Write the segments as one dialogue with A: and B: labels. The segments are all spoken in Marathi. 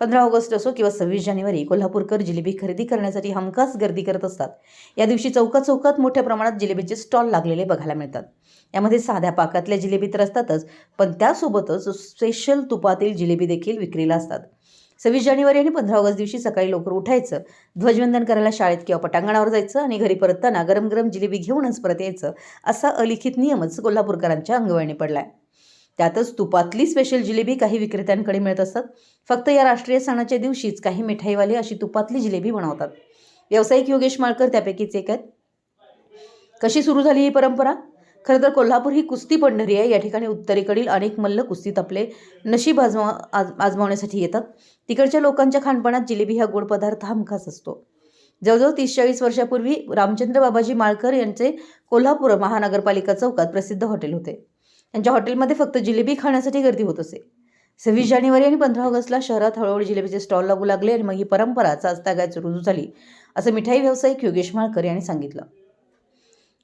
A: पंधरा ऑगस्ट असो किंवा सव्वीस जानेवारी कोल्हापूरकर जिलेबी खरेदी करण्यासाठी हमखास गर्दी करत असतात. या दिवशी चौकात चौकात मोठ्या प्रमाणात जिलेबीचे स्टॉल लागलेले बघायला मिळतात. यामध्ये साध्या पाकातल्या जिलेबी तर असतातच पण त्यासोबतच स्पेशल तुपातील जिलेबी देखील विक्रीला असतात. सव्वीस जानेवारी आणि पंधरा ऑगस्ट दिवशी सकाळी लवकर उठायचं ध्वजवंदन करायला शाळेत किंवा पटांगणावर जायचं आणि घरी परतताना गरम गरम जिलेबी घेऊनच परत यायचं असा अलिखित नियमच कोल्हापूरकरांच्या अंगवळणी आहे त्यातच तुपातली स्पेशल जिलेबी काही विक्रेत्यांकडे मिळत असतात. फक्त या राष्ट्रीय सणाच्या दिवशीच काही मिठाईवाले अशी तुपातली जिलेबी बनवतात. व्यावसायिक योगेश माळकर त्यापैकीच एक आहेत. कशी सुरू झाली ही परंपरा? खरं तर कोल्हापूर ही कुस्ती पंढरी आहे. या ठिकाणी उत्तरेकडील अनेक मल्ल कुस्तीत आपले नशीब आजमा आज आजमावण्यासाठी येतात. तिकडच्या लोकांच्या खानपणात जिलेबी हा गोड पदार्थ हमखास असतो. जवळजवळ तीस चाळीस वर्षापूर्वी रामचंद्र बाबाजी माळकर यांचे कोल्हापूर महानगरपालिका चौकात प्रसिद्ध हॉटेल होते. त्यांच्या हॉटेलमध्ये फक्त जिलेबी खाण्यासाठी गर्दी होत असे. सव्वीस जानेवारी आणि पंधरा ऑगस्टला शहरात हळूहळू जिलेबीचे स्टॉल लागू लागले आणि मग ही परंपरा चाचतागायच रुजू झाली असं मिठाई व्यावसायिक योगेश माळकर यांनी सांगितलं.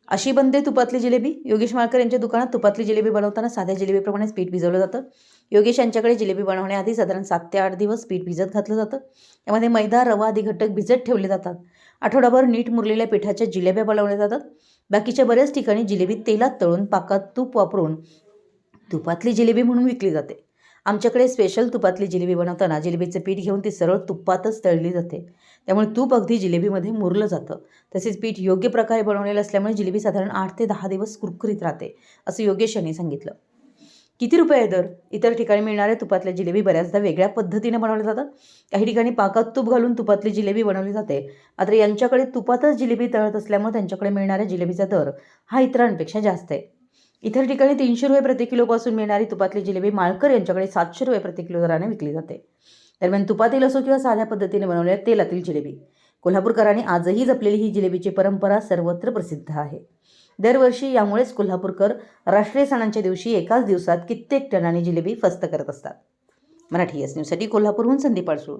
A: अशी बनते तुपातली जिलेबी. योगेश माळकर यांच्या दुकानात तुपातली जिलेबी बनवताना साध्या जिलेबीप्रमाणेच पीठ भिजवलं जातं. योगेश यांच्याकडे जिलेबी बनवण्याआधी साधारण सात ते आठ दिवस पीठ भिजत घातलं जातं. यामध्ये मैदा रवा आदी घटक भिजत ठेवले जातात. आठवडाभर नीट मुरलेल्या पिठाच्या जिलेब्या बनवल्या जातात. बाकीच्या बऱ्याच ठिकाणी जिलेबी तेलात तळून पाकात तूप वापरून तुपातली जिलेबी म्हणून विकली जाते. आमच्याकडे स्पेशल तुपातली जिलेबी बनवताना जिलेबीचं पीठ घेऊन ती सरळ तुपातच तळली जाते. त्यामुळे तूप अगदी जिलेबीमध्ये मुरलं जातं. तसेच पीठ योग्य प्रकारे बनवलेलं असल्यामुळे जिलेबी साधारण आठ ते दहा दिवस कुरकुरीत राहते असं योगेश यांनी सांगितलं. किती रुपये आहे दर? इतर ठिकाणी मिळणाऱ्या तुपातल्या जिलेबी बऱ्याचदा वेगळ्या पद्धतीने बनवल्या जातात. काही ठिकाणी पाकात तूप घालून तुपातली जिलेबी बनवली जाते. मात्र यांच्याकडे तुपातच जिलेबी तळत असल्यामुळे त्यांच्याकडे मिळणाऱ्या जिलेबीचा दर हा इतरांपेक्षा जास्त आहे. इतर ठिकाणी तीनशे रुपये प्रति किलोपासून मिळणारी तुपातली जिलेबी माळकर यांच्याकडे सातशे रुपये प्रति किलो दराने विकली जाते. दरम्यान तुपातील असो किंवा साध्या पद्धतीने बनवलेल्या तेलातील जिलेबी. कोल्हापूरकरांनी आजही जपलेली ही जिलेबीची परंपरा सर्वत्र प्रसिद्ध आहे. दरवर्षी यामुळेच कोल्हापूरकर राष्ट्रीय सणांच्या दिवशी एकाच दिवसात कित्येक टनाने जिलेबी फस्त करत असतात. मराठी एस न्यूजसाठी कोल्हापूरहून संदीप आळसूळ